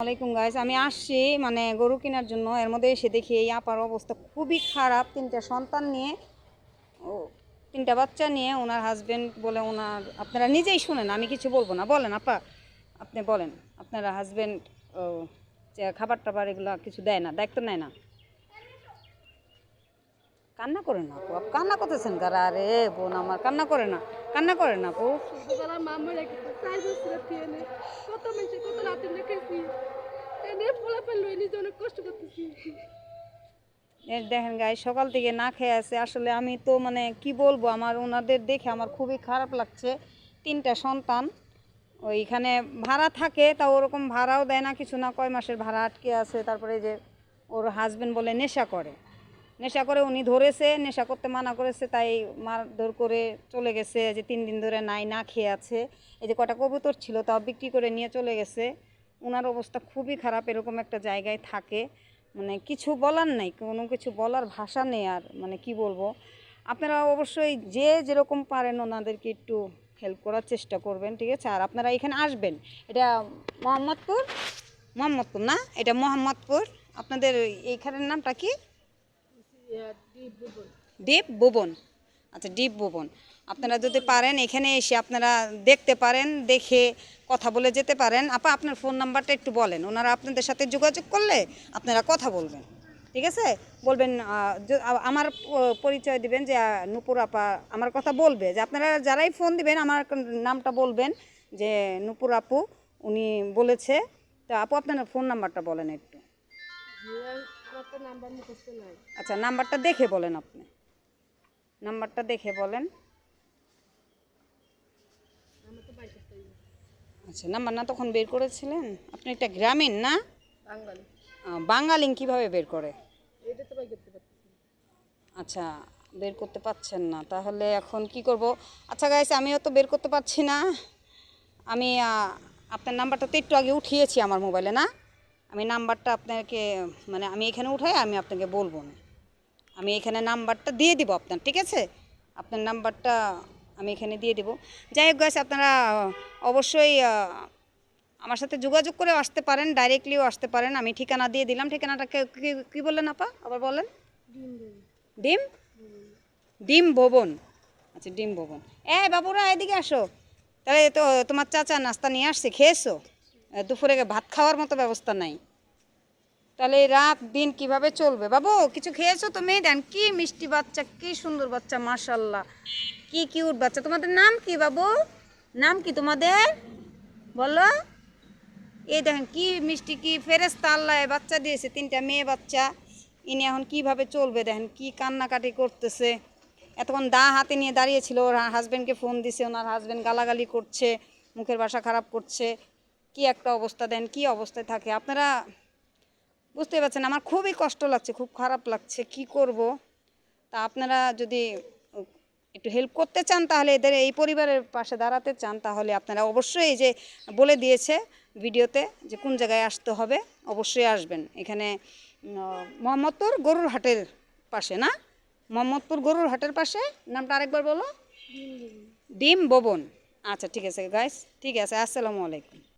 ওয়ালাইকুম গাইস আমি আসছি মানে গরু কেনার জন্য। এর মধ্যে এসে দেখি এই আপার অবস্থা খুবই খারাপ। তিনটা সন্তান নিয়ে, ও, তিনটা বাচ্চা নিয়ে ওনার হাজবেন্ড বলে ওনার, আপনারা নিজেই শুনেন, আমি কিছু বলব না। বলেন, আপা, আপনি বলেন, আপনারা হাজবেন্ড যে খাবার টাবার এগুলো কিছু দেয় না, দায়িত্ব নেয় না? কান্না করে না কান্না করতেছেন কারা? আরে বোন আমার, কান্না করে না। কান্না করে না আপু? দেখেন গাই সকাল থেকে না খেয়ে আছে। আসলে আমি তো মানে কি বলব আমার ওনাদের দেখে আমার খুবই খারাপ লাগছে। তিনটা সন্তান ওইখানে ভাড়া থাকে তা ওরকম ভাড়াও দেয় না কিছু না। কয় মাসের ভাড়া আটকে আছে তারপরে যে ওর হাজবেন্ড বলে নেশা করে। নেশা করে উনি ধরেছে, নেশা করতে মানা করেছে, তাই মারধর করে চলে গেছে, যে তিন দিন ধরে নাই, না খেয়ে আছে। এই যে কটা কবুতর ছিল, তাও বিক্রি করে নিয়ে চলে গেছে। ওনার অবস্থা খুবই খারাপ, এরকম একটা জায়গায় থাকে। মানে কিছু বলার নেই, কোনো কিছু বলার ভাষা নেই আর মানে কি বলব। আপনারা অবশ্যই যে যেরকম পারেন ওনাদেরকে একটু হেল্প করার চেষ্টা করবেন, ঠিক আছে? আর আপনারা এখানে আসবেন, এটা মোহাম্মদপুর? মোহাম্মদপুর না? এটা মোহাম্মদপুর। আপনাদের এইখানের নামটা কি? ডিপ ভুবন আচ্ছা ডিপ ভুবন আপনারা যদি পারেন এখানে এসে আপনারা দেখতে পারেন দেখে কথা বলে যেতে পারেন। আপা আপনার ফোন নাম্বারটা একটু বলেন। ওনারা আপনাদের সাথে যোগাযোগ করলে আপনারা কথা বলবেন। ঠিক আছে? বলবেন আমার পরিচয় দিবেন যে নূপুর আপা আমার কথা বলবে। যে আপনারা যারাই ফোন দিবেন আমার নামটা বলবেন যে নূপুর আপু উনি বলেছে। তো আপু আপনার ফোন নাম্বারটা বলেন একটু। আচ্ছা নাম্বারটা দেখে বলেন আপনি। নাম্বারটা দেখে বলেন। আচ্ছা নাম্বার না তখন বের করেছিলেন? আপনি একটা গ্রামীণ না? বাঙালি। কীভাবে বের করে। আচ্ছা বের করতে পারছেন না। তাহলে এখন কি করব? আচ্ছা গাইছে আমিও তো বের করতে পারছি না। আমি আপনার নাম্বারটা তো একটু আগে উঠিয়েছি আমার মোবাইলে না? আমি নাম্বারটা আপনাকে মানে আমি এখানে উঠাই আমি আপনাকে বলব না। আমি এখানে নাম্বারটা দিয়ে দিব আপনার ঠিক আছে? আপনার নাম্বারটা আমি এখানে দিয়ে দিব। যাই হোক গাছ আপনারা অবশ্যই আমার সাথে যোগাযোগ করে আসতে পারেন ডাইরেক্টলিও আসতে পারেন। আমি ঠিকানা দিয়ে দিলাম। ঠিকানাটা কে- বললেন আপা? আবার বলেন। ডিম ডিম? ভবন আচ্ছা ডিম ভবন এ বাবুরা এদিকে আসো। তাহলে তো তোমার চাচা নাস্তা নিয়ে আসছে খেয়েছো? দুপুরে ভাত খাওয়ার মতো ব্যবস্থা নাই। তাহলে রাত দিন কীভাবে চলবে? বাবু, কিছু খেয়েছো তুমি? দেন, কি মিষ্টি বাচ্চা, কি সুন্দর বাচ্চা মাশাল্লাহ কি কিউট বাচ্চা। তোমাদের নাম কি বাবু? নাম কি তোমাদের? বলো। এই দেখেন, কি মিষ্টি, কি ফেরেস্তা আল্লাহ বাচ্চা দিয়েছে, তিনটা মেয়ে বাচ্চা। ইনি এখন কীভাবে চলবে? দেখেন, কি কান্নাকাটি করতেছে। এতক্ষণ দা হাতে নিয়ে দাঁড়িয়েছিল ওর হাজব্যান্ডকে ফোন দিছে, ওনার হাজব্যান্ড গালাগালি করছে, মুখের বাসা খারাপ করছে। কি একটা অবস্থা দেন কি অবস্থায় থাকে? আপনারা বুঝতে পারছেন আমার খুবই কষ্ট লাগছে খুব খারাপ লাগছে কি করব? তা আপনারা যদি একটু হেল্প করতে চান তাহলে এদের এই পরিবারের পাশে দাঁড়াতে চান তাহলে আপনারা অবশ্যই এই যে বলে দিয়েছে ভিডিওতে যে কোন জায়গায় আসতে হবে অবশ্যই আসবেন। এখানে মোহাম্মদপুর গরুর হাটের পাশে না? মোহাম্মদপুর গরুর হাটের পাশে নামটা আরেকবার বলো? ডিম ভবন আচ্ছা ঠিক আছে গাইস ঠিক আছে আসসালামু আলাইকুম।